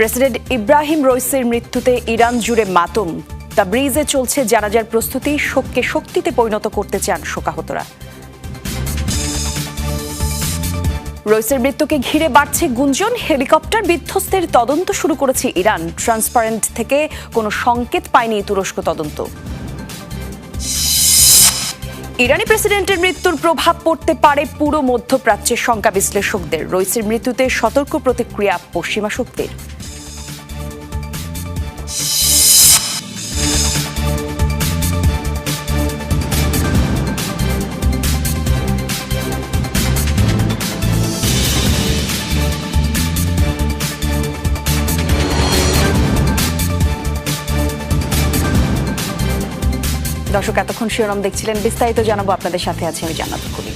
President Ibrahim রইসের মৃত্যুতে Iran জুড়ে মাতম। তাবরিজে চলছে জানাজার প্রস্তুতি, শোককে শক্তিতে পরিণত করতে চান শোকাহতরা। রইসের মৃত্যুকে ঘিরে বাড়ছে গুঞ্জন, হেলিকপ্টার বিধ্বস্তের তদন্ত শুরু করেছে ইরান। ট্রান্সপারেন্ট থেকে কোনো সংকেত পায়নি তুরস্ক তদন্ত। ইরানি প্রেসিডেন্টের মৃত্যুর প্রভাব পড়তে পারে পুরো মধ্যপ্রাচ্যের শঙ্কা বিশ্লেষকদের রইসের মৃত্যুতে সতর্ক প্রতিক্রিয়া পশ্চিমা শক্তির। দর্শক, এতক্ষণ শিরোনাম দেখছিলেন, বিস্তারিত জানাব আপনাদের সাথে আছে আমি জান্নাত করি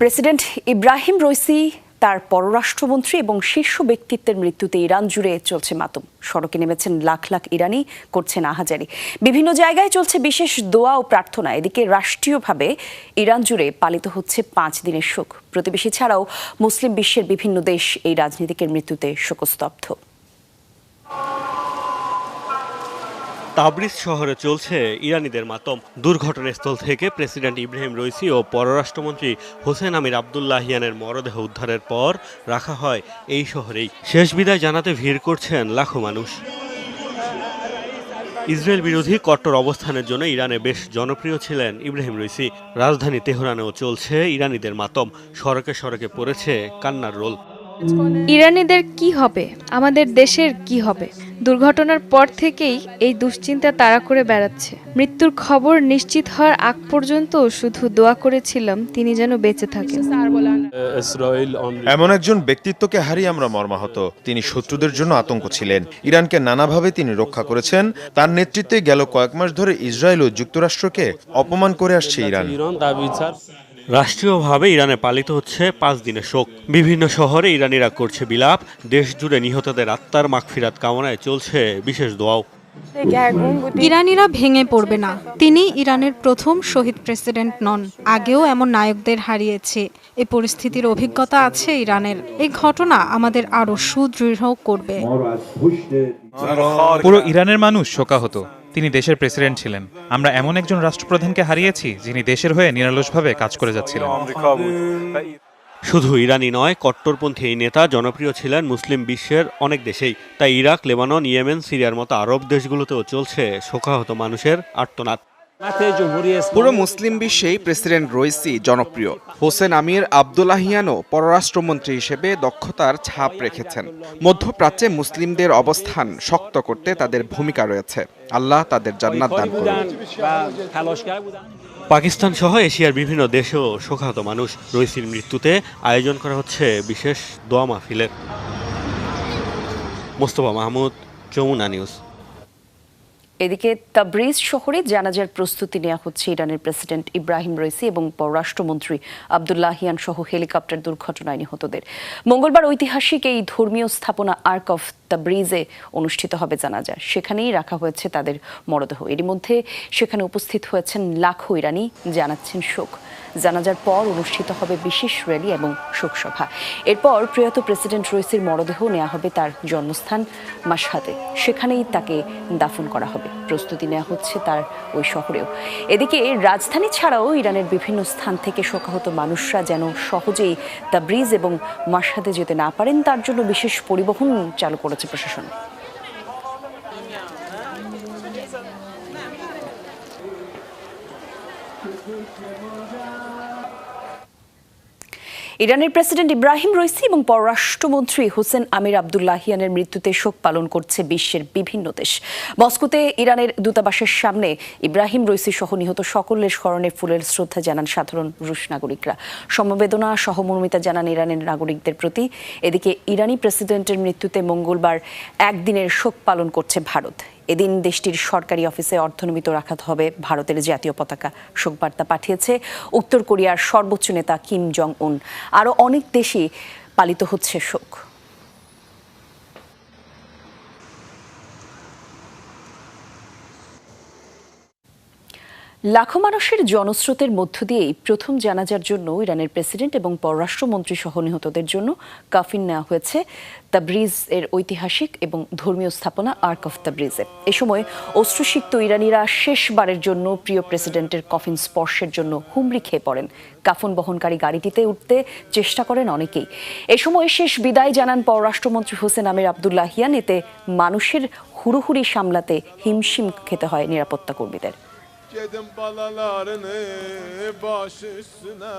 প্রেসিডেন্ট ইব্রাহিম রইসি, তার পররাষ্ট্রমন্ত্রী এবং শীর্ষ ব্যক্তিত্বের মৃত্যুতে ইরান জুড়ে চলছে মাতম। সড়কে নেমেছেন লাখ লাখ ইরানি, করছেন আহাজারি। বিভিন্ন জায়গায় চলছে বিশেষ দোয়া ও প্রার্থনা। এদিকে রাষ্ট্রীয়ভাবে ইরান জুড়ে পালিত হচ্ছে পাঁচ দিনের শোক। প্রতিবেশী ছাড়াও মুসলিম বিশ্বের বিভিন্ন দেশ এই রাজনীতিকের মৃত্যুতে শোকস্তব্ধ। তাবরিজ শহরে চলছে ইরানিদের মাতম। দুর্ঘটনাস্থল থেকে প্রেসিডেন্ট ইব্রাহিম রইসি ও পররাষ্ট্রমন্ত্রী হোসেন আমির আবদুল্লাহিয়ানের মরদেহ উদ্ধারের পর রাখা হয় এই শহরেই। শেষ বিদায় জানাতে ভিড় করছেন লাখো মানুষ। ইসরায়েল বিরোধী কট্টর অবস্থানের জন্য ইরানে বেশ জনপ্রিয় ছিলেন ইব্রাহিম রইসি। রাজধানী তেহরানেও চলছে ইরানিদের মাতম। সড়কে সড়কে পড়েছে কান্নার রোল। ইরানিদের কি হবে? আমাদের দেশের কি হবে? দুর্ঘটনার পর থেকেই এই দুশ্চিন্তা তাড়া করে বেড়াচ্ছে। মৃত্যুর খবর নিশ্চিত হওয়ার আগ পর্যন্ত শুধু দোয়া করেছিলাম, তিনি যেন বেঁচে থাকেন। এমন একজন ব্যক্তিত্বকে হারিয়ে আমরা মর্মাহত। তিনি শত্রুদের জন্য আতঙ্ক ছিলেন। ইরানকে নানাভাবে তিনি রক্ষা করেছেন। তার নেতৃত্বে গেল কয়েক মাস ধরে ইসরায়েল ও যুক্তরাষ্ট্রকে অপমান করে আসছে ইরান। রাষ্ট্রীয়ভাবে ইরানে পালিত হচ্ছে পাঁচ দিনের শোক। বিভিন্ন শহরে ইরানিরা করছে বিলাপ। দেশ জুড়ে নিহতদের আত্মার মাগফিরাত কামনায় চলছে বিশেষ দোয়াও। ইরানিরা ভেঙে পড়বে না। তিনি ইরানের প্রথম শহীদ প্রেসিডেন্ট নন। আগেও এমন নায়কদের হারিয়েছে। এই পরিস্থিতির অভিজ্ঞতা আছে ইরানের। এই ঘটনা আমাদের আরও সুদৃঢ় করবে। পুরো ইরানের মানুষ শোকাহত। তিনি দেশের প্রেসিডেন্ট ছিলেন। আমরা এমন একজন রাষ্ট্রপ্রধানকে হারিয়েছি, যিনি দেশের হয়ে নিরলসভাবে কাজ করে যাচ্ছিলেন। শুধু ইরানি নয়, কট্টরপন্থী এই নেতা জনপ্রিয় ছিলেন মুসলিম বিশ্বের অনেক দেশেই। তাই ইরাক, লেবানন, ইয়েমেন, সিরিয়ার মতো আরব দেশগুলোতেও চলছে শোকাহত মানুষের আর্তনাদ। পুরো মুসলিম বিশ্বেই প্রেসিডেন্ট রইসি জনপ্রিয়। হোসেন আমির আবদুল্লাহিয়ানও পররাষ্ট্রমন্ত্রী হিসেবে দক্ষতার ছাপ রেখেছেন। মধ্যপ্রাচ্যে মুসলিমদের অবস্থান শক্ত করতে তাদের ভূমিকা রয়েছে। আল্লাহ তাদের জান্নাত দান করুন। পাকিস্তান সহ এশিয়ার বিভিন্ন দেশেও শোকাহত মানুষ রইসির মৃত্যুতে। আয়োজন করা হচ্ছে বিশেষ দোয়া মাহফিলের মোস্তফা মাহমুদ যমুনা নিউজ। এদিকে তাবরিজ শহরে জানাজার প্রস্তুতি নেওয়া হচ্ছে ইরানের প্রেসিডেন্ট ইব্রাহিম রইসি এবং পররাষ্ট্রমন্ত্রী আবদুল্লাহিয়ান সহ হেলিকপ্টার দুর্ঘটনায় নিহতদের। মঙ্গলবার ঐতিহাসিক এই ধর্মীয় স্থাপনা আর্ক অফ তাবরিজে অনুষ্ঠিত হবে জানাজা। সেখানেই রাখা হয়েছে তাদের মরদেহ। এরই মধ্যে সেখানে উপস্থিত হয়েছেন লাখো ইরানি, জানাচ্ছেন শোক। জানাজার পর অনুষ্ঠিত হবে বিশেষ র্যালি এবং শোকসভা এরপর প্রয়াত প্রেসিডেন্ট রইসির মরদেহ নেওয়া হবে তার জন্মস্থান মাসহাতে সেখানেই তাকে দাফন করা হবে। প্রস্তুতি নেওয়া হচ্ছে তার ওই শহরেও। এদিকে রাজধানী ছাড়াও ইরানের বিভিন্ন স্থান থেকে শোকাহত মানুষরা যেন সহজেই তাবরিজ এবং মাসহাদে যেতে না পারেন, তার জন্য বিশেষ পরিবহন চালু করেছে প্রশাসন। ইরানের প্রেসিডেন্ট ইব্রাহিম রইসি এবং পররাষ্ট্রমন্ত্রী হোসেন আমির আবদুল্লাহিয়ানের মৃত্যুতে শোক পালন করছে বিশ্বের বিভিন্ন দেশ। মস্কোতে ইরানের দূতাবাসের সামনে ইব্রাহিম রইসি সহ নিহত সকলের স্মরণে ফুলের শ্রদ্ধা জানান সাধারণ রুশ নাগরিকরা। সমবেদনা সহমর্মিতা জানান ইরানের নাগরিকদের প্রতি। এদিকে ইরানি প্রেসিডেন্টের মৃত্যুতে মঙ্গলবার একদিনের শোক পালন করছে ভারত। এদিন দেশটির সরকারি অফিসে অর্ধনমিত রাখা হবে ভারতের জাতীয় পতাকা। শোকবার্তা পাঠিয়েছে উত্তর কোরিয়ার সর্বোচ্চ নেতা কিম জং উন আরও অনেক দেশই পালিত হচ্ছে শোক। লাখো মানুষের জনস্রোতের মধ্য দিয়েই প্রথম জানাজার জন্য ইরানের প্রেসিডেন্ট এবং পররাষ্ট্রমন্ত্রী সহ নিহতদের জন্য কাফিন নেওয়া হয়েছে তাবরিজ এর ঐতিহাসিক এবং ধর্মীয় স্থাপনা আর্ক অফ তাবরিজে। এ সময় অশ্রুসিক্ত ইরানিরা শেষবারের জন্য প্রিয় প্রেসিডেন্টের কফিন স্পর্শের জন্য হুমড়ি খেয়ে পড়েন। কাফন বহনকারী গাড়িটিতে উঠতে চেষ্টা করেন অনেকেই। এ সময় শেষ বিদায় জানান পররাষ্ট্রমন্ত্রী হোসেন আমির আবদুল্লাহিয়ান এতে মানুষের হুড়োহুড়ি সামলাতে হিমশিম খেতে হয় নিরাপত্তা কর্মীদের Gedin balalarını baş üstüne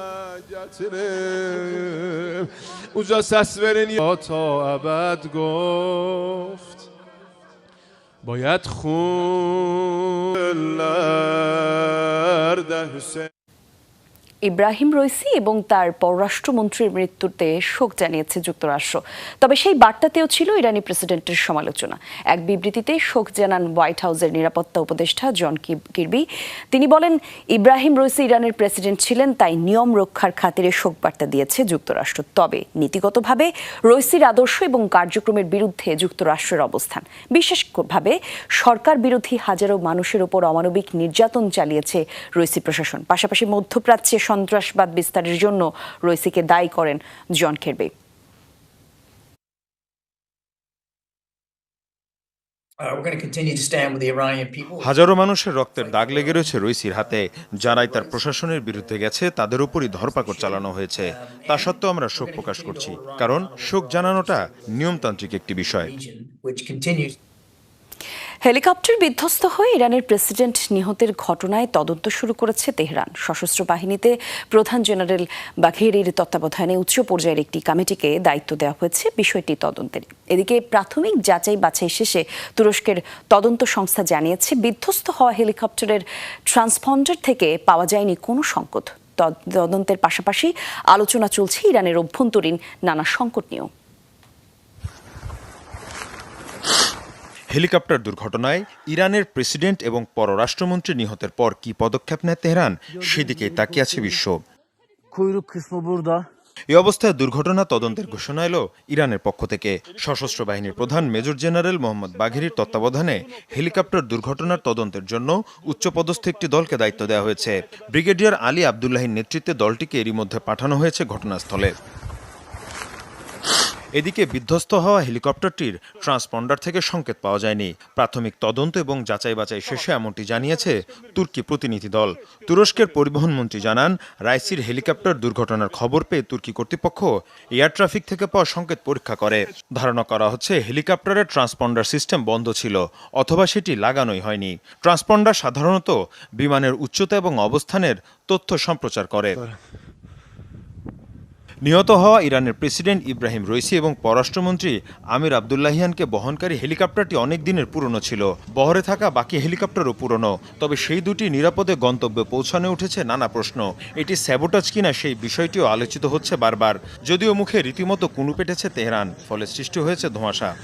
getirin Uca ses verin ya ta əbəd goft. Bayat khun لرد Hüseyin. Ebrahim Raisi এবং তার পররাষ্ট্রমন্ত্রীর মৃত্যুতে শোক জানিয়েছে যুক্তরাষ্ট্র। তবে সেই বার্তাতেও ছিল ইরানি প্রেসিডেন্টের সমালোচনা। এক বিবৃতিতে শোক জানান হোয়াইট হাউসের নিরাপত্তা উপদেষ্টা জন কির্বি। তিনি বলেন, ইব্রাহিম রইসি ইরানের প্রেসিডেন্ট ছিলেন, তাই নিয়ম রক্ষার খাতিরে শোক বার্তা দিয়েছে যুক্তরাষ্ট্র। তবে নীতিগতভাবে রইসির আদর্শ এবং কার্যক্রমের বিরুদ্ধে যুক্তরাষ্ট্রের অবস্থান। বিশেষভাবে সরকার বিরোধী হাজারো মানুষের ওপর অমানবিক নির্যাতন চালিয়েছে রইসি প্রশাসন। পাশাপাশি মধ্যপ্রাচ্যে সন্ত্রাসবাদ বিস্তারের জন্য রইসিকে দায়ী করেন জন কেরবি Uh. হাজারো মানুষের রক্তের দাগ লেগে রয়েছে রইসির হাতে। যারাই তার প্রশাসনের বিরুদ্ধে গেছে তাদের উপরই ধরপাকড় চালানো হয়েছে। তা সত্ত্বেও আমরা শোক প্রকাশ করছি কারণ শোক জানানোটা নিয়মতান্ত্রিক একটি বিষয়। হেলিকপ্টার বিধ্বস্ত হয়ে ইরানের প্রেসিডেন্ট নিহতের ঘটনায় তদন্ত শুরু করেছে তেহরান। সশস্ত্র বাহিনীতে প্রধান জেনারেল বাঘেরির তত্ত্বাবধানে উচ্চ পর্যায়ের একটি কমিটিকে দায়িত্ব দেওয়া হয়েছে বিষয়টি তদন্তের। এদিকে প্রাথমিক যাচাই বাছাই শেষে তুরস্কের তদন্ত সংস্থা জানিয়েছে, বিধ্বস্ত হওয়া হেলিকপ্টারের ট্রান্সপন্ডার থেকে পাওয়া যায়নি কোনো সংকট তদ- তদন্তের পাশাপাশি আলোচনা চলছে ইরানের অভ্যন্তরীণ নানা সংকট নিয়েও। হেলিকপ্টার দুর্ঘটনায় ইরানের প্রেসিডেন্ট এবং পররাষ্ট্রমন্ত্রী নিহতের পর কি পদক্ষেপ নেয় তেহরান? সেদিকে তাকিয়ে আছে বিশ্ব. এই অবস্থায় দুর্ঘটনা তদন্তের ঘোষণা এলো ইরানের পক্ষ থেকে। সশস্ত্র বাহিনীর প্রধান মেজর জেনারেল মোহাম্মদ বাঘেরির তত্ত্বাবধানে হেলিকপ্টার দুর্ঘটনার তদন্তের জন্য উচ্চপদস্থ একটি দলকে দায়িত্ব দেওয়া হয়েছে। ব্রিগেডিয়ার আলী আবদুল্লাহির নেতৃত্বে দলটিকে এরই মধ্যে পাঠানো হয়েছে ঘটনাস্থলে। এদিকে বিধ্বস্ত হওয়া হেলিকপ্টারটির ট্রান্সপন্ডার থেকে সংকেত পাওয়া যায়নি। প্রাথমিক তদন্ত এবং যাচাই বাছাই শেষে এমনটি জানিয়েছে তুর্কি প্রতিনিধি দল। তুরস্কের পরিবহন মন্ত্রী জানান, রাইসির হেলিকপ্টার দুর্ঘটনার খবর পেয়ে তুর্কি কর্তৃপক্ষ এয়ার ট্রাফিক থেকে পাওয়া সংকেত পরীক্ষা করে। ধারণা করা হচ্ছে, হেলিকপ্টারের ট্রান্সপন্ডার সিস্টেম বন্ধ ছিল, অথবা সেটি লাগানোই হয়নি। ট্রান্সপন্ডার সাধারণত বিমানের উচ্চতা এবং অবস্থানের তথ্য সম্প্রচার করে। নিহত হওয়া ইরানের প্রেসিডেন্ট ইব্রাহিম রইসি এবং পররাষ্ট্রমন্ত্রী আমির আবদুল্লাহিয়ানকে বহনকারী হেলিকপ্টারটি অনেক দিনের পুরনো ছিল। বহরে থাকা বাকি হেলিকপ্টারও পুরনো। তবে সেই দুটি নিরাপদে গন্তব্যে পৌঁছানো উঠেছে নানা প্রশ্ন। এটি স্যাবোটাজ কিনা সেই বিষয়টিও আলোচিত হচ্ছে বারবার। যদিও মুখে রীতিমতো কুনু পেটেছে তেহরান, ফলে সৃষ্টি হয়েছে ধোঁয়াশা।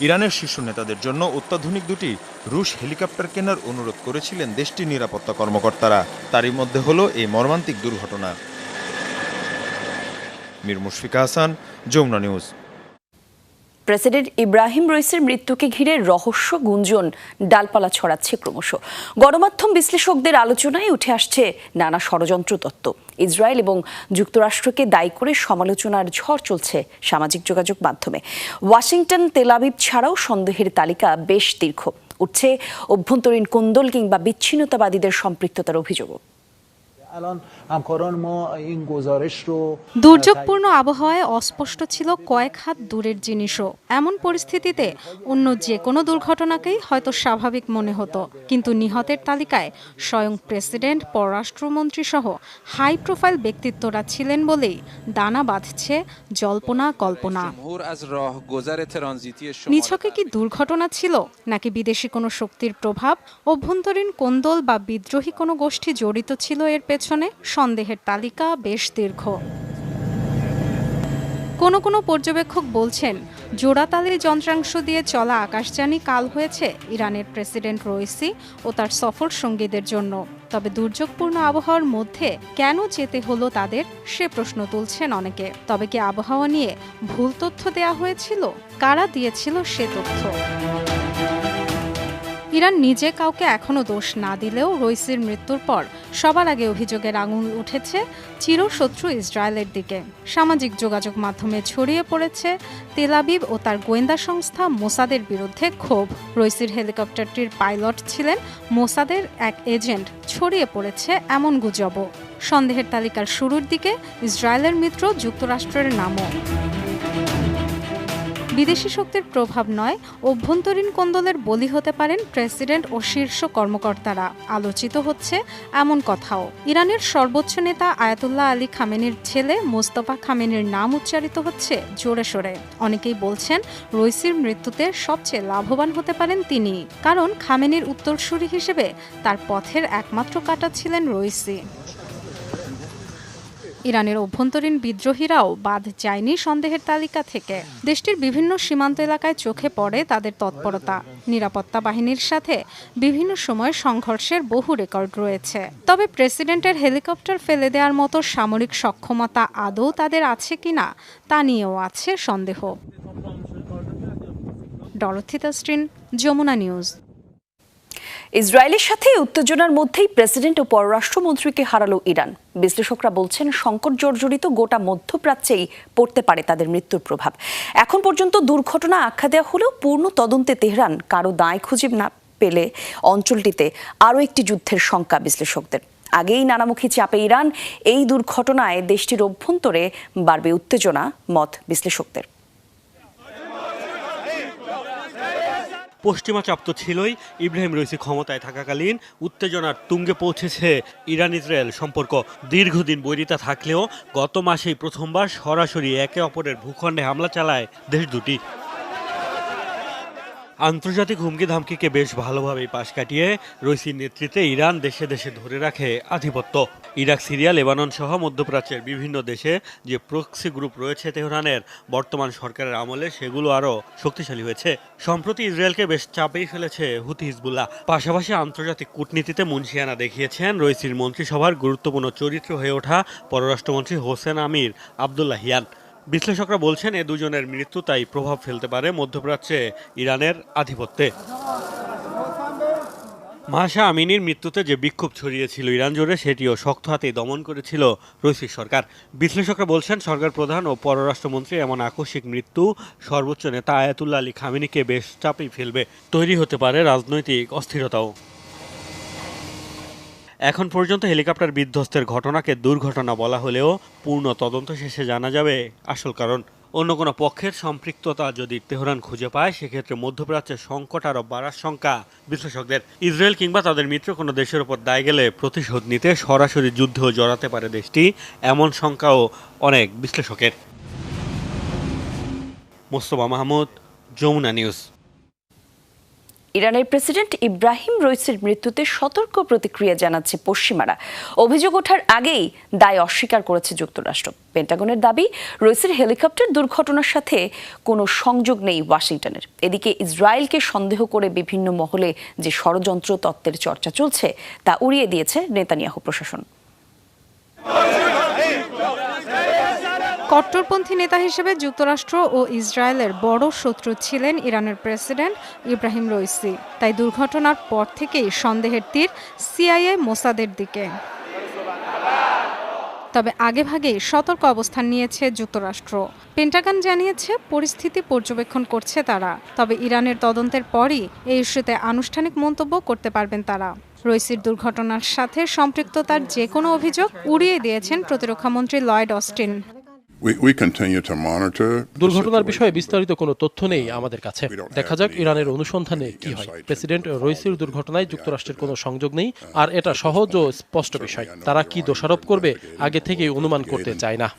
ইরানের শীর্ষ নেতাদের জন্য অত্যাধুনিক দুটি রুশ হেলিকপ্টার কেনার অনুরোধ করেছিলেন দেশটির নিরাপত্তা কর্মকর্তারা। তারই মধ্যে হলো এই মর্মান্তিক দুর্ঘটনা। Mir Mushfika Hasan, Jamuna news. President Ibrahim রইসের মৃত্যুকে ঘিরে রহস্য গুঞ্জন ডালপালা ছড়াচ্ছে ক্রমশ। গণমাধ্যম বিশ্লেষকদের আলোচনায় উঠে আসছে নানা ষড়যন্ত্র তত্ত্ব। ইসরায়েল এবং যুক্তরাষ্ট্রকে দায়ী করে সমালোচনার ঝড় চলছে সামাজিক যোগাযোগ মাধ্যমে। ওয়াশিংটন তেলাবিব ছাড়াও সন্দেহের তালিকা বেশ দীর্ঘ। উঠছে অভ্যন্তরীণ কোন্দল কিংবা বিচ্ছিন্নতাবাদীদের সম্পৃক্ততার অভিযোগও। الان همکاران ما این گزارش رو দুর্যোগপূর্ণ আবহাওয়ায় অস্পষ্ট ছিল কয়েক হাত দূরের জিনিসও এমন পরিস্থিতিতে অন্য যে কোনো দুর্ঘটনাকেই হয়তো স্বাভাবিক মনে হতো কিন্তু নিহতের তালিকায় স্বয়ং প্রেসিডেন্ট পররাষ্ট্রমন্ত্রী সহ হাই প্রোফাইল ব্যক্তিত্বরা ছিলেন বলেই দানা বাঁধছে জল্পনা কল্পনা নিছকে কি দুর্ঘটনা ছিল নাকি বিদেশি কোনো শক্তির প্রভাব অভ্যন্তরীণ কোন্দল বা বিদ্রোহী কোনো গোষ্ঠী জড়িত ছিল এর পেছনে সন্দেহের তালিকা বেশ দীর্ঘ। কোনো কোনো পর্যবেক্ষক বলছেন জোড়াতালের যন্ত্রাংশ দিয়ে চলা আকাশযানী কাল হয়েছে ইরানের প্রেসিডেন্ট রইসি ও তার সফর সঙ্গীদের জন্য। তবে দুর্যোগপূর্ণ আবহাওয়ার মধ্যে কেন যেতে হলো তাদের সে প্রশ্ন তুলছেন অনেকে। তবে কি আবহাওয়া নিয়ে ভুল তথ্য দেয়া হয়েছিল? কারা দিয়েছিল সে তথ্য? ইরান নিজে কাউকে এখনও দোষ না দিলেও রইসির মৃত্যুর পর সবার আগে অভিযোগের আঙুল উঠেছে চিরশত্রু ইসরায়েলের দিকে। সামাজিক যোগাযোগ মাধ্যমে ছড়িয়ে পড়েছে তেলাবিব ও তার গোয়েন্দা সংস্থা মোসাদের বিরুদ্ধে ক্ষোভ। রইসির হেলিকপ্টারটির পাইলট ছিলেন মোসাদের এক এজেন্ট। ছড়িয়ে পড়েছে এমন গুজবও। সন্দেহের তালিকার শুরুর দিকে ইসরায়েলের মিত্র যুক্তরাষ্ট্রের নামও। বিদেশি শক্তির প্রভাব নয়, অভ্যন্তরীণ কোন্দলের বলি হতে পারেন প্রেসিডেন্ট ও শীর্ষ কর্মকর্তারা। আলোচিত হচ্ছে এমন কথাও। ইরানের সর্বোচ্চ নেতা আয়াতুল্লাহ আলী খামেনির ছেলে মোস্তফা খামেনির নাম উচ্চারিত হচ্ছে জোরে সোরে। অনেকেই বলছেন রইসির মৃত্যুতে সবচেয়ে লাভবান হতে পারেন তিনি। কারণ খামেনির উত্তরসূরি হিসেবে তার পথের একমাত্র কাটা ছিলেন রইসি। ইরানের অভ্যন্তরীণ বিদ্রোহীরাও বাদ যায়নি সন্দেহের তালিকা থেকে। দেশটির বিভিন্ন সীমান্ত এলাকায় চোখে পড়ে তাদের তৎপরতা। নিরাপত্তা বাহিনীর সাথে বিভিন্ন সময় সংঘর্ষের বহু রেকর্ড রয়েছে। তবে প্রেসিডেন্টের হেলিকপ্টার ফেলে দেওয়ার মতো সামরিক সক্ষমতা আদৌ তাদের আছে কিনা, তা নিয়েও আছে সন্দেহ। ডরথিতা স্ট্রিন যমুনা নিউজ। ইসরায়েলের সাথে উত্তেজনার মধ্যেই প্রেসিডেন্ট ও পররাষ্ট্রমন্ত্রীকে হারালো ইরান। বিশ্লেষকরা বলছেন, সংকট জর্জরিত গোটা মধ্যপ্রাচ্যেই পড়তে পারে তাদের মৃত্যুর প্রভাব। এখন পর্যন্ত দুর্ঘটনা আখ্যা দেওয়া হলেও পূর্ণ তদন্তে তেহরান কারও দায় খুঁজে না পেলে অঞ্চলটিতে আরও একটি যুদ্ধের শঙ্কা বিশ্লেষকদের। আগেই নানামুখী চাপে ইরান এই দুর্ঘটনায় দেশটির অভ্যন্তরে বাড়বে উত্তেজনা, মত বিশ্লেষকদের। পশ্চিমা চাপ তো ছিলই। ইব্রাহিম রয়েছে ক্ষমতায় থাকাকালীন উত্তেজনার তুঙ্গে পৌঁছেছে ইরান ইসরায়েল সম্পর্ক। দীর্ঘদিন বৈরিতা থাকলেও গত মাসেই প্রথমবার সরাসরি একে অপরের ভূখণ্ডে হামলা চালায় দেশ দুটি। আন্তর্জাতিক হুমকি ধামকিকে বেশ ভালোভাবেই পাশ কাটিয়ে রইসির নেতৃত্বে ইরান দেশে দেশে ধরে রাখে আধিপত্য। ইরাক, সিরিয়া, লেবানন সহ মধ্যপ্রাচ্যের বিভিন্ন দেশে যে প্রক্সি গ্রুপ রয়েছে তেহরানের, বর্তমান সরকারের আমলে সেগুলো আরও শক্তিশালী হয়েছে। সম্প্রতি ইসরায়েলকে বেশ চাপেই ফেলেছে হুতি হিজবুল্লাহ। পাশাপাশি আন্তর্জাতিক কূটনীতিতে মুন্সিয়ানা দেখিয়েছেন রইসির মন্ত্রিসভার গুরুত্বপূর্ণ চরিত্র হয়ে ওঠা পররাষ্ট্রমন্ত্রী হোসেন আমির আবদুল্লাহিয়ান বিশ্লেষকরা বলছেন, এ দুজনের মৃত্যু তাই প্রভাব ফেলতে পারে মধ্যপ্রাচ্যে ইরানের আধিপত্যে। মাহসা আমিনীর মৃত্যুতে যে বিক্ষোভ ছড়িয়েছিল ইরান জুড়ে, সেটিও শক্ত হাতেই দমন করেছিল রইসির সরকার। বিশ্লেষকরা বলছেন, সরকার প্রধান ও পররাষ্ট্রমন্ত্রী এমন আকস্মিক মৃত্যু সর্বোচ্চ নেতা আয়াতুল্লাহ আলী খামিনিকে বেশ চাপেই ফেলবে। তৈরি হতে পারে রাজনৈতিক অস্থিরতাও। এখন পর্যন্ত হেলিকপ্টার বিধ্বস্তের ঘটনাকে দুর্ঘটনা বলা হলেও পূর্ণ তদন্ত শেষে জানা যাবে আসল কারণ। অন্য কোনো পক্ষের সম্পৃক্ততা যদি তেহরান খুঁজে পায়, সেক্ষেত্রে মধ্যপ্রাচ্যের সংকট আরও বাড়ার শঙ্কা বিশ্লেষকদের। ইসরায়েল কিংবা তাদের মিত্র কোনো দেশের উপর দায় গেলে প্রতিশোধ নিতে সরাসরি যুদ্ধেও জড়াতে পারে দেশটি, এমন শঙ্কাও অনেক বিশ্লেষকের। মোস্তফা মাহমুদ, যমুনা নিউজ। ইরানের প্রেসিডেন্ট ইব্রাহিম রইসির মৃত্যুতে সতর্ক প্রতিক্রিয়া জানাচ্ছে পশ্চিমারা। অভিযোগ ওঠার আগেই দায় অস্বীকার করেছে যুক্তরাষ্ট্র। পেন্টাগনের দাবি, রইসির হেলিকপ্টার দুর্ঘটনার সাথে কোনো সংযোগ নেই ওয়াশিংটনের। এদিকে ইসরায়েলকে সন্দেহ করে বিভিন্ন মহলে যে ষড়যন্ত্র তত্ত্বের চর্চা চলছে, তা উড়িয়ে দিয়েছে নেতানিয়াহু প্রশাসন। কট্টরপন্থী নেতা হিসেবে যুক্তরাষ্ট্র ও ইসরায়েলের বড় শত্রু ছিলেন ইরানের প্রেসিডেন্ট ইব্রাহিম রইসি। তাই দুর্ঘটনার পর থেকেই সন্দেহের তীর সিআইএ মোসাদের দিকে। তবে আগেভাগেই সতর্ক অবস্থান নিয়েছে যুক্তরাষ্ট্র। পেন্টাগন জানিয়েছে, পরিস্থিতি পর্যবেক্ষণ করছে তারা। তবে ইরানের তদন্তের পরই এই ইস্যুতে আনুষ্ঠানিক মন্তব্য করতে পারবেন তারা। রইসির দুর্ঘটনার সাথে সম্পৃক্ততার যে কোনো অভিযোগ উড়িয়ে দিয়েছেন প্রতিরক্ষামন্ত্রী লয়েড অস্টিন। দুর্ঘটনার বিষয়ে বিস্তারিত কোনো তথ্য নেই আমাদের কাছে। দেখা যাক ইরানের অনুসন্ধানে কি হয়। প্রেসিডেন্ট রইসির দুর্ঘটনায় যুক্তরাষ্ট্রের কোনো সংযোগ নেই। আর এটা সহজ ও স্পষ্ট বিষয়। তারা কি দোষারোপ করবে আগে থেকেই অনুমান করতে চায় না।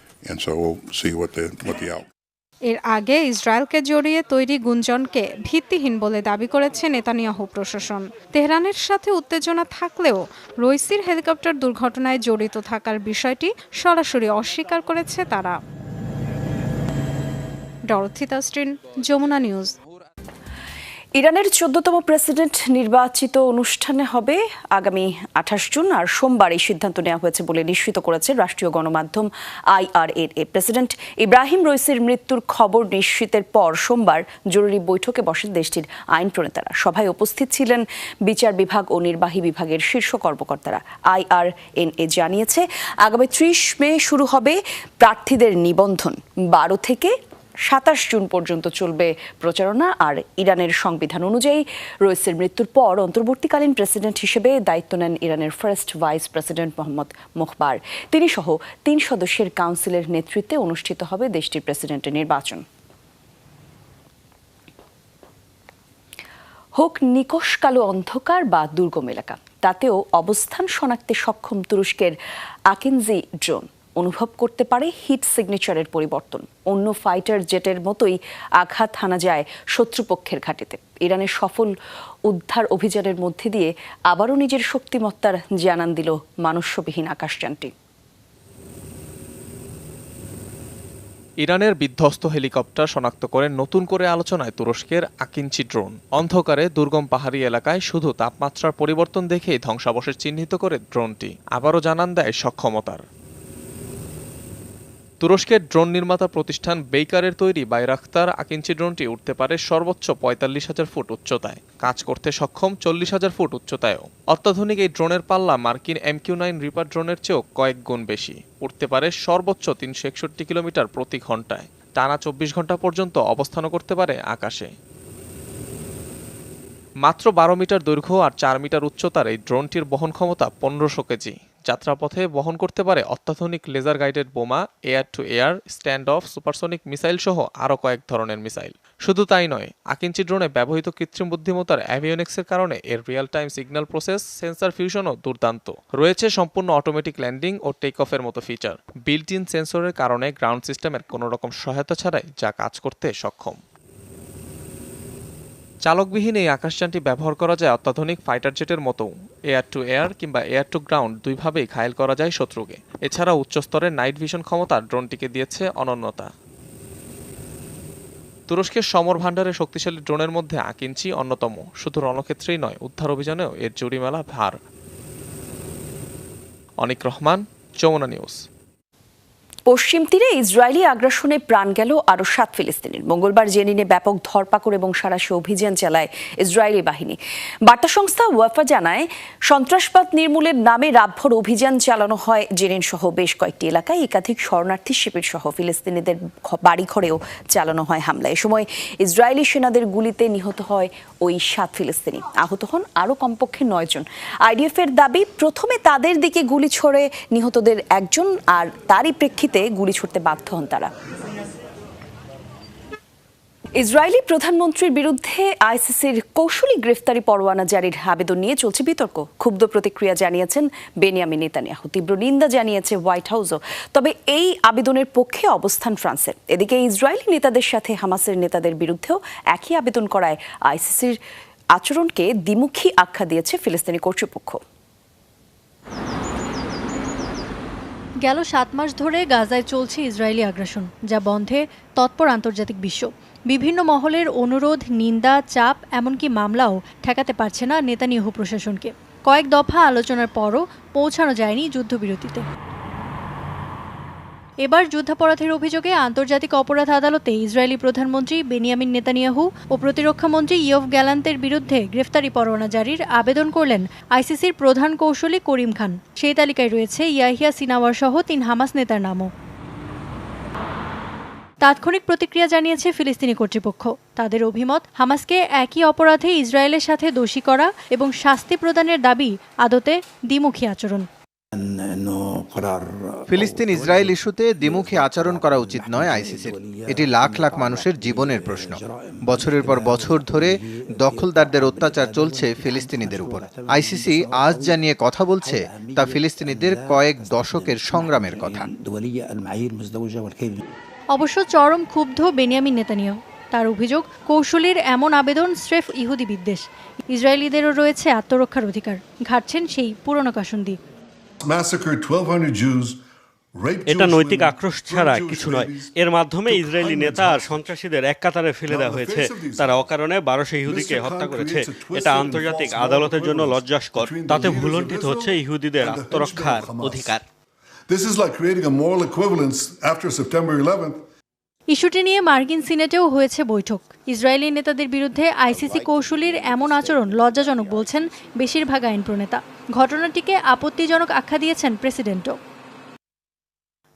এর আগে ইসরায়েলকে জড়িয়ে তৈরি গুঞ্জনকে ভিত্তিহীন বলে দাবি করেছে নেতানিয়াহু প্রশাসন। তেহরানের সাথে উত্তেজনা থাকলেও রইসির হেলিকপ্টার দুর্ঘটনায় জড়িত থাকার বিষয়টি সরাসরি অস্বীকার করেছে তারা। ডরথি তাস্ট্রিন যমুনা নিউজ। ইরানের চোদ্দতম প্রেসিডেন্ট নির্বাচিত অনুষ্ঠানে হবে আগামী আঠাশ জুন, আর সোমবার এই সিদ্ধান্ত নেওয়া হয়েছে বলে নিশ্চিত করেছে রাষ্ট্রীয় গণমাধ্যম আইআরএ প্রেসিডেন্ট। ইব্রাহিম রইসির মৃত্যুর খবর নিশ্চিতের পর সোমবার জরুরি বৈঠকে বসেন দেশটির আইন প্রণেতারা। সভায় উপস্থিত ছিলেন বিচার বিভাগ ও নির্বাহী বিভাগের শীর্ষ কর্মকর্তারা। আইআরএনএ জানিয়েছে, আগামী ত্রিশ মে শুরু হবে প্রার্থীদের নিবন্ধন। বারো থেকে সাতাশ জুন পর্যন্ত চলবে প্রচারণা, আর ইরানের সংবিধান অনুযায়ী রইসের মৃত্যুর পর অন্তর্বর্তীকালীন প্রেসিডেন্ট হিসেবে দায়িত্ব নেন ইরানের first vice president Mohammad Mokhber. তিনি সহ তিন সদস্যের কাউন্সিলের নেতৃত্বে অনুষ্ঠিত হবে দেশটির প্রেসিডেন্টের নির্বাচন। হোক নিকশ কালো অন্ধকার বা দুর্গম এলাকা, তাতেও অবস্থান শনাক্তে সক্ষম তুরস্কের আকিনজি ড্রোন। অনুভব করতে পারে হিট সিগনেচারের পরিবর্তন। অন্য ফাইটার জেটের মতোই আঘাত হানা যায় শত্রুপক্ষের ঘাটিতে। ইরানের সফল উদ্ধার অভিযানের মধ্যে দিয়ে আবারও নিজের শক্তিমত্তার জানান দিল মানুষ্যবিহীন আকাশযানটি। ইরানের বিধ্বস্ত হেলিকপ্টার শনাক্ত করে নতুন করে আলোচনায় তুরস্কের আকিঞ্চি ড্রোন। অন্ধকারে দুর্গম পাহাড়ি এলাকায় শুধু তাপমাত্রার পরিবর্তন দেখেই ধ্বংসাবশেষ চিহ্নিত করে ড্রোনটি। আবারও জানান দেয় সক্ষমতার। তুরস্কের ড্রোন নির্মাতা প্রতিষ্ঠান বেইকারের তৈরি বাইরাখতার আকিঞ্চি ড্রোনটি উঠতে পারে সর্বোচ্চ পঁয়তাল্লিশ হাজার ফুট উচ্চতায়। কাজ করতে সক্ষম চল্লিশ হাজার ফুট উচ্চতায়ও। অত্যাধুনিক এই ড্রোনের পাল্লা মার্কিন এমকিউ নাইন রিপার ড্রোনের চেয়েও কয়েক গুণ বেশি। উঠতে পারে সর্বোচ্চ তিনশো একষট্টি কিলোমিটার প্রতি ঘন্টায়। টানা চব্বিশ ঘণ্টা পর্যন্ত অবস্থানও করতে পারে আকাশে। মাত্র বারো মিটার দৈর্ঘ্য আর চার মিটার উচ্চতার এই ড্রোনটির বহন ক্ষমতা পনেরোশো কেজি। যাত্রাপথে বহন করতে পারে অত্যাধুনিক লেজার গাইডেড বোমা, air to air, stand off, supersonic missile সহ আরও কয়েক ধরনের মিসাইল। শুধু তাই নয়, আকিঞ্চি ড্রোনে ব্যবহৃত কৃত্রিম বুদ্ধিমত্তার অ্যাভিওনিক্সের কারণে এর real time signal process sensor ফিউশনও দুর্দান্ত। রয়েছে সম্পূর্ণ অটোমেটিক ল্যান্ডিং ও টেক অফের মতো ফিচার বিল্ট ইন সেন্সরের কারণে গ্রাউন্ড সিস্টেমের কোনো রকম সহায়তা ছাড়াই যা কাজ করতে সক্ষম। চালকবিহীন এই আকাশযানটি ব্যবহার করা যায় অত্যাধুনিক ফাইটার জেটের মতো। এয়ার টু এয়ার কিংবা এয়ার টু গ্রাউন্ড দুইভাবেই ঘায়েল করা যায় শত্রুকে। এছাড়া উচ্চস্তরের নাইট ভিশন ক্ষমতা ড্রোনটিকে দিয়েছে অনন্যতা। তুরস্কের সমর ভাণ্ডারে শক্তিশালী ড্রোনের মধ্যে আকিঞ্চি অন্যতম। শুধু রণক্ষেত্রেই নয়, উদ্ধার অভিযানেও এর জুড়িমেলা ভার। অনিক রহমান, যমুনা নিউজ। পশ্চিম তীরে ইসরায়েলি আগ্রাসনে প্রাণ গেল আরও সাত ফিলিস্তিনির। মঙ্গলবার জেনিনে ব্যাপক ধরপাকড় এবং সারাশি অভিযান চালায় ইসরায়েলি বাহিনী। বার্তা সংস্থা ওয়াফা জানায়, সন্ত্রাসবাদ নির্মূলের নামে রাতভর অভিযান চালানো হয় জেনিন সহ বেশ কয়েকটি এলাকায়। একাধিক শরণার্থী শিবির সহ ফিলিস্তিনিদের বাড়িঘরেও চালানো হয় হামলা। এ সময় ইসরায়েলি সেনাদের গুলিতে নিহত হয় ওই সাত ফিলিস্তিনি। আহত হন আরও কমপক্ষে নয়জন আইডিএফ এর দাবি, প্রথমে তাদের দিকে গুলি ছড়ে নিহতদের একজন আর তারই প্রেক্ষিতে গুলি ছুটতে বাধ্য হন তারা। ইসরায়েলি প্রধানমন্ত্রীর বিরুদ্ধে আইসিসির কৌশলী গ্রেফতারি পরোয়ানা জারির আবেদন নিয়ে চলছে বিতর্ক। ক্ষুব্ধ প্রতিক্রিয়া জানিয়েছেন বেনিয়ামিন নেতানিয়াহু। তীব্র নিন্দা জানিয়েছে হোয়াইট হাউসও। তবে এই আবেদনের পক্ষে অবস্থান ফ্রান্সের। এদিকে ইসরায়েলি নেতাদের সাথে হামাসের নেতাদের বিরুদ্ধেও একই আবেদন করায় আইসিসির আচরণকে দ্বিমুখী আখ্যা দিয়েছে ফিলিস্তিনি কর্তৃপক্ষ। গেল সাত মাস ধরে গাজায় চলছে ইসরায়েলি আগ্রাসন, যা বন্ধে তৎপর আন্তর্জাতিক বিশ্ব। বিভিন্ন মহলের অনুরোধ, নিন্দা, চাপ, এমনকি মামলাও ঠেকাতে পারছে না নেতানিয়াহু প্রশাসনকে। কয়েক দফা আলোচনার পরও পৌঁছানো যায়নি যুদ্ধবিরতিতে। এবার যুদ্ধাপরাধের অভিযোগে আন্তর্জাতিক অপরাধ আদালতে ইসরায়েলি প্রধানমন্ত্রী বেনিয়ামিন নেতানিয়াহু ও প্রতিরক্ষামন্ত্রী ইয়ফ গ্যালান্তের বিরুদ্ধে গ্রেফতারি পরোয়ানা জারির আবেদন করলেন আইসিসির প্রধান কৌশলী করিম খান। সেই তালিকায় রয়েছে ইয়াহিয়া সিনাওয়ার সহ তিন হামাস নেতার নামও। তাৎক্ষণিক প্রতিক্রিয়া জানিয়েছে ফিলিস্তিনি কর্তৃপক্ষ। তাদের অভিমত, হামাসকে একই অপরাধে ইসরায়েলের সাথে দোষী করা এবং শাস্তি প্রদানের দাবি আদতে দ্বিমুখী আচরণ। ফিলিস্তিন ইসরায়েল ইস্যুতে দ্বিমুখী আচরণ করা উচিত নয় আইসিসির। এটি লাখ লাখ মানুষের জীবনের প্রশ্ন। বছরের পর বছর ধরে দখলদারদের অত্যাচার চলছে ফিলিস্তিনিদের উপর। আইসিসি আজ যা নিয়ে কথা বলছে তা ফিলিস্তিনিদের কয়েক দশকের সংগ্রামের কথা। অবশ্য চরম ক্ষুব্ধ বেনিয়ামিন নেতানিয়াহু। তার অভিযোগ কৌশলীর এমন আবেদন স্রেফ ইহুদি বিদ্বেষ। ইসরায়েলিদেরও রয়েছে আত্মরক্ষার অধিকার। ঘাটছেন সেই পুরনো কাসুন্দি। massacred 1,200 Jews এটা নৈতিক আক্রোশ ছাড়া কিছু নয়। এর মাধ্যমে ইসরায়েলি নেতা আর সন্ত্রাসীদের এক কাতারে ফেলে দেওয়া হয়েছে। তারা অকারণে বারোশো ইহুদিকে হত্যা করেছে। এটা আন্তর্জাতিক আদালতের জন্য লজ্জাস্কর। তাতে ভুলণ্ঠিত হচ্ছে ইহুদিদের আত্মরক্ষার অধিকার This is like creating a moral equivalence after September 11th. ইস্যুটি নিয়ে মার্কিন সিনেটেও হয়েছে বৈঠক। ইসরায়েলি নেতাদের বিরুদ্ধে আইসিসি কৌশলীর এমন আচরণ লজ্জাজনক বলছেন বেশিরভাগ আইন প্রণেতা। ঘটনাটিকে আপত্তিজনক আখ্যা দিয়েছেন প্রেসিডেন্টও।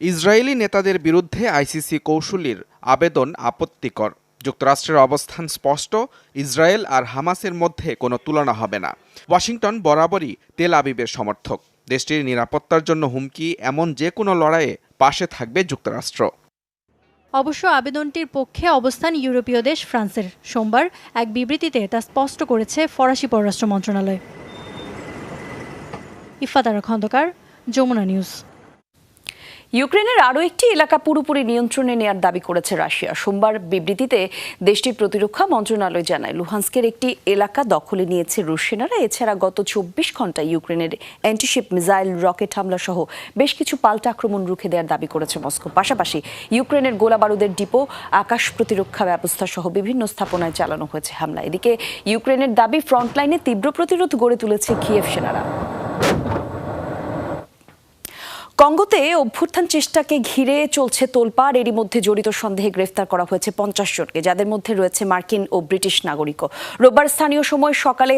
ইসরায়েলি নেতাদের বিরুদ্ধে আইসিসি কৌশলীর আবেদন আপত্তিকর। যুক্তরাষ্ট্রের অবস্থান স্পষ্ট, ইসরায়েল আর হামাসের মধ্যে কোনো তুলনা হবে না। ওয়াশিংটন বরাবরই তেল আবিবের সমর্থক। দেশটির নিরাপত্তার জন্য হুমকি এমন যে কোনো লড়াইয়ে পাশে থাকবে যুক্তরাষ্ট্র। অবশ্য আবেদনটির পক্ষে অবস্থান ইউরোপীয় দেশ ফ্রান্সের। সোমবার এক বিবৃতিতে তা স্পষ্ট করেছে ফরাসি পররাষ্ট্র মন্ত্রণালয়। ইফাতারা খন্দকার, যমুনা নিউজ। ইউক্রেনের আরও একটি এলাকা পুরোপুরি নিয়ন্ত্রণে নেয়ার দাবি করেছে রাশিয়া। সোমবার বিবৃতিতে দেশটির প্রতিরক্ষা মন্ত্রণালয় জানায়, লুহান্সকের একটি এলাকা দখলে নিয়েছে রুশ সেনারা। এছাড়া গত চব্বিশ ঘন্টায় ইউক্রেনের অ্যান্টিশিপ মিসাইল, রকেট হামলা সহ বেশ কিছু পাল্টা আক্রমণ রুখে দেওয়ার দাবি করেছে মস্কো। পাশাপাশি ইউক্রেনের গোলা বারুদের ডিপো, আকাশ প্রতিরক্ষা ব্যবস্থা সহ বিভিন্ন স্থাপনায় চালানো হয়েছে হামলা। এদিকে ইউক্রেনের দাবি, ফ্রন্টলাইনে তীব্র প্রতিরোধ গড়ে তুলেছে কিয়েভ সেনারা। কঙ্গোতে অভ্যুত্থান চেষ্টাকে ঘিরে চলছে তোলপাড়। এরই মধ্যে জড়িত সন্দেহে গ্রেফতার করা হয়েছে পঞ্চাশ জনকে, যাদের মধ্যে রয়েছে মার্কিন ও ব্রিটিশ নাগরিকও। রোববার স্থানীয় সময় সকালে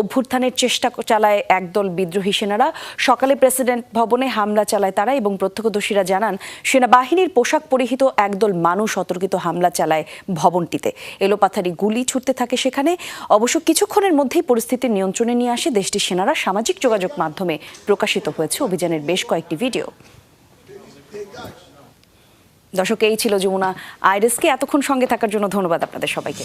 অভ্যুত্থানের চেষ্টা চালায় একদল বিদ্রোহী সেনারা। সকালে প্রেসিডেন্ট ভবনে হামলা চালায় তারা এবং প্রত্যক্ষদর্শীরা জানান, সেনাবাহিনীর পোশাক পরিহিত একদল মানুষ অতর্কিত হামলা চালায় ভবনটিতে। এলোপাথারি গুলি ছুটতে থাকে সেখানে। অবশ্য কিছুক্ষণের মধ্যেই পরিস্থিতি নিয়ন্ত্রণে নিয়ে আসে দেশটির সেনারা। সামাজিক যোগাযোগ মাধ্যমে প্রকাশিত হয়েছে অভিযানের বেশ কয়েকটি ভিডিও দর্শক এই ছিল যমুনা আইরিসকে এতক্ষণ সঙ্গে থাকার জন্য ধন্যবাদ আপনাদের সবাইকে।